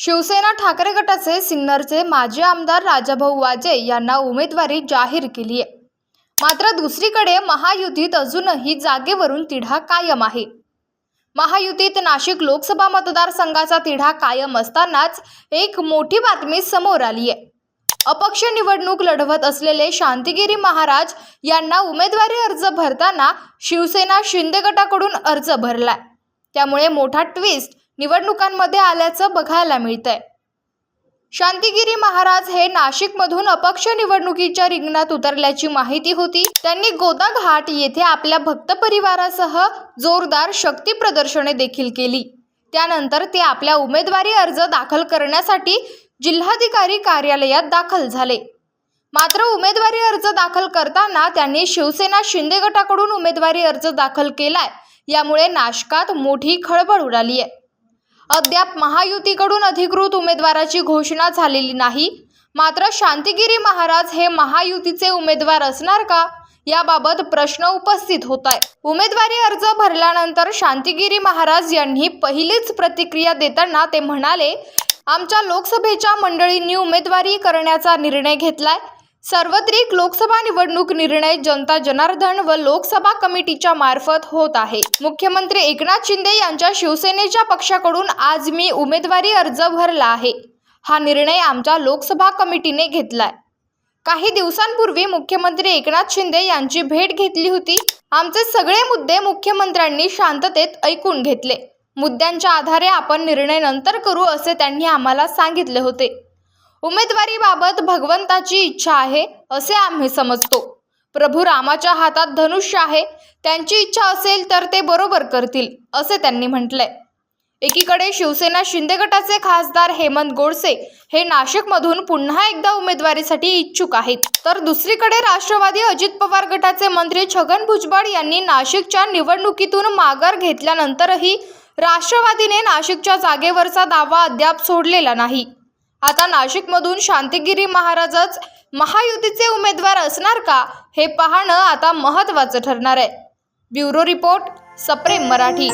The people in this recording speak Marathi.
शिवसेना ठाकरे गटाचे सिन्नरचे माजी आमदार राजाभाऊ वाजे यांना उमेदवारी जाहीर केली आहे. मात्र दुसरीकडे महायुतीत अजूनही जागेवरून तिढा कायम आहे. महायुतीत नाशिक लोकसभा मतदारसंघाचा तिढा कायम असतानाच एक मोठी बातमी समोर आली आहे. अपक्ष निवडणूक लढवत असलेले शांतिगिरी महाराज यांना उमेदवारी अर्ज भरताना शिवसेना शिंदे गटाकडून अर्ज भरलाय. त्यामुळे मोठा ट्विस्ट निवडणुकांमध्ये आल्याचं बघायला मिळतंय. शांतिगिरी महाराज हे नाशिकमधून अपक्ष निवडणुकीच्या रिंगणात उतरल्याची माहिती होती. त्यांनी गोदाघाट येथे आपल्या भक्त परिवारासह जोरदार शक्ती प्रदर्शने देखील केली. त्यानंतर ते आपल्या उमेदवारी अर्ज दाखल करण्यासाठी जिल्हाधिकारी कार्यालयात दाखल झाले. मात्र उमेदवारी अर्ज दाखल करताना त्यांनी शिवसेना शिंदे गटाकडून उमेदवारी अर्ज दाखल केलाय. यामुळे नाशकात मोठी खळबळ उडाली आहे अद्याप महायुतीकडून अधिकृत उमेदवाराची घोषणा झालेली नाही. मात्र शांतिगिरी महाराज हे महायुतीचे उमेदवार असणार का? याबाबत प्रश्न उपस्थित होत आहे उमेदवारी अर्ज भरल्यानंतर शांतिगिरी महाराज यांनी पहिलीच प्रतिक्रिया देताना ते म्हणाले आमच्या लोकसभेच्या मंडळींनी उमेदवारी करण्याचा निर्णय घेतलाय. सार्वत्रिक लोकसभा निवडणूक निर्णय जनता जनार्दन व लोकसभा कमिटीच्या मार्फत होत आहे. मुख्यमंत्री एकनाथ शिंदे यांच्या शिवसेनेच्या पक्षाकडून आज मी उमेदवारी अर्ज भरला आहे. हा निर्णय आमच्या लोकसभा कमिटीने घेतलाय. काही दिवसांपूर्वी मुख्यमंत्री एकनाथ शिंदे यांची भेट घेतली होती. आमचे सगळे मुद्दे मुख्यमंत्र्यांनी शांततेत ऐकून घेतले. मुद्द्यांच्या आधारे आपण निर्णय नंतर करू असे त्यांनी आम्हाला सांगितले होते. उमेदवारीबाबत भगवंताची इच्छा आहे असे आम्ही समजतो. प्रभू रामाच्या हातात धनुष्य आहे त्यांची इच्छा असेल तर ते बरोबर करतील असे त्यांनी म्हटलंय. एकीकडे शिवसेना शिंदे गटाचे खासदार हेमंत गोडसे हे नाशिकमधून पुन्हा एकदा उमेदवारीसाठी इच्छुक आहेत. तर दुसरीकडे राष्ट्रवादी अजित पवार गटाचे मंत्री छगन भुजबळ यांनी नाशिकच्या निवडणुकीतून माघार घेतल्यानंतरही राष्ट्रवादीने नाशिकच्या जागेवरचा दावा अद्याप सोडलेला नाही. आता नाशिकमधून शांतिगिरी महाराजच महायुतीचे उमेदवार असणार का हे पाहणं आता महत्त्वाचं ठरणार आहे. ब्युरो रिपोर्ट सप्रेम मराठी.